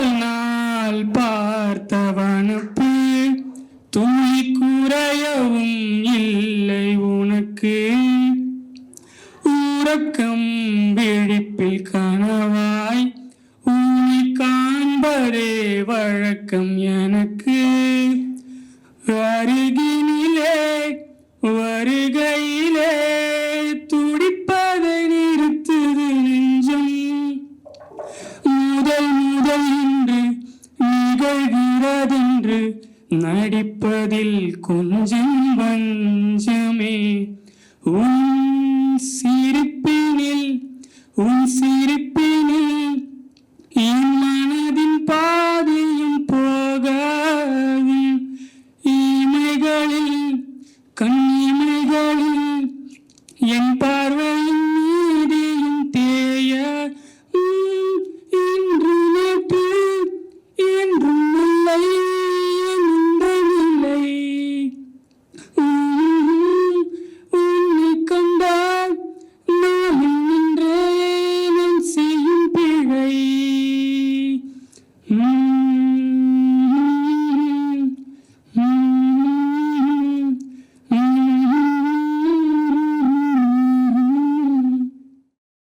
முதல் நாள் பார்த்தவனுப்பு துளி குறையவும் இல்லை உனக்கு. உறக்கம் விழிப்பில் கனவாய் உன்னை காண்பரே வழக்கம் எனக்கு. அருகினிலே வருக முதல் முதல் இன்று நிகழ்கிறதென்று நடிப்பதில் கொஞ்சம் வஞ்சமே. உன் சிரிப்பினில் உன் சிரிப்பினில் என் மனதின் பாதியும் போகவும் இமைகளில் கண் என் பார்வையில் Mm.